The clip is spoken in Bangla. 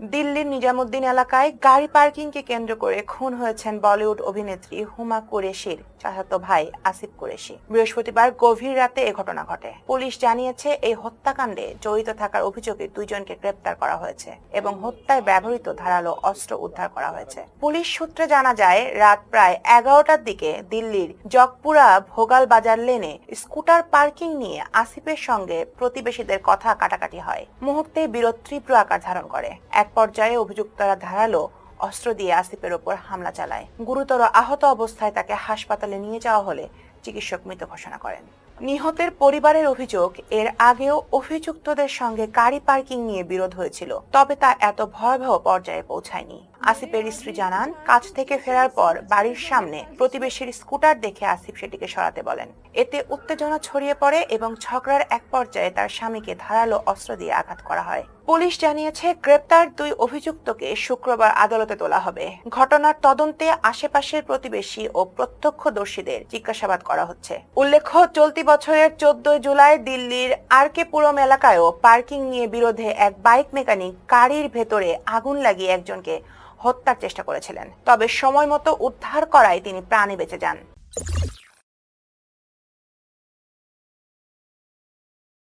দিল্লির নিজামুদ্দিন এলাকায় গাড়ি পার্কিংকে কেন্দ্র করে খুন হয়েছেন বলিউড অভিনেত্রী হুমা কুরেশির চাচাতো ভাই আসিফ কুরেশি। বৃহস্পতিবার গভীর রাতে এ ঘটনা ঘটে। পুলিশ জানিয়েছে, এই হত্যাকাণ্ডে জড়িত থাকার অভিযোগে দুইজনকে গ্রেপ্তার করা হয়েছে এবং হত্যায় ব্যবহৃত ধারালো অস্ত্র উদ্ধার করা হয়েছে। পুলিশ সূত্রে জানা যায়, রাত প্রায় এগারোটার দিকে দিল্লির জগপুরা ভোগাল বাজার লেনে স্কুটার পার্কিং নিয়ে আসিফের সঙ্গে প্রতিবেশীদের কথা কাটাকাটি হয়। মুহূর্তে বিরোধ তীব্র আকার ধারণ করে। এক পর্যায়ে অভিযুক্তরা ধারালো অস্ত্র দিয়ে আসিফের ওপর হামলা চালায়। গুরুতর আহত অবস্থায় তাকে হাসপাতালে নিয়ে যাওয়া হলে চিকিৎসক মৃত ঘোষণা করেন। নিহতের পরিবারের অভিযোগ, এর আগেও অভিযুক্তদের সঙ্গে গাড়ি পার্কিং নিয়ে বিরোধ হয়েছিল, তবে তা এত ভয়াবহ পর্যায়ে পৌঁছায়নি। আসিফের স্ত্রী জানান, কাজ থেকে ফেরার পর বাড়ির সামনে প্রতিবেশীর স্কুটার দেখে আসিফ সেটিকে সরাতে বলেন। এতে উত্তেজনা ছড়িয়ে পড়ে এবং ঝগড়ার এক পর্যায়ে তার স্বামীকে ধারালো অস্ত্র দিয়ে আঘাত করা হয়। পুলিশ জানিয়েছে, গ্রেপ্তার দুই অভিযুক্তকে শুক্রবার আদালতে তোলা হবে। ঘটনার তদন্তে আশেপাশের প্রতিবেশী ও প্রত্যক্ষদর্শীদের জিজ্ঞাসাবাদ করা হচ্ছে। উল্লেখ্য, চলতি বছরের চোদ্দই জুলাই দিল্লির আর কে পুরম এলাকায়ও পার্কিং নিয়ে বিরোধে এক বাইক মেকানিক গাড়ির ভেতরে আগুন লাগিয়ে একজনকে হত্যার চেষ্টা করেছিলেন। তবে সময় মতো উদ্ধার করায় তিনি প্রাণে বেঁচে যান।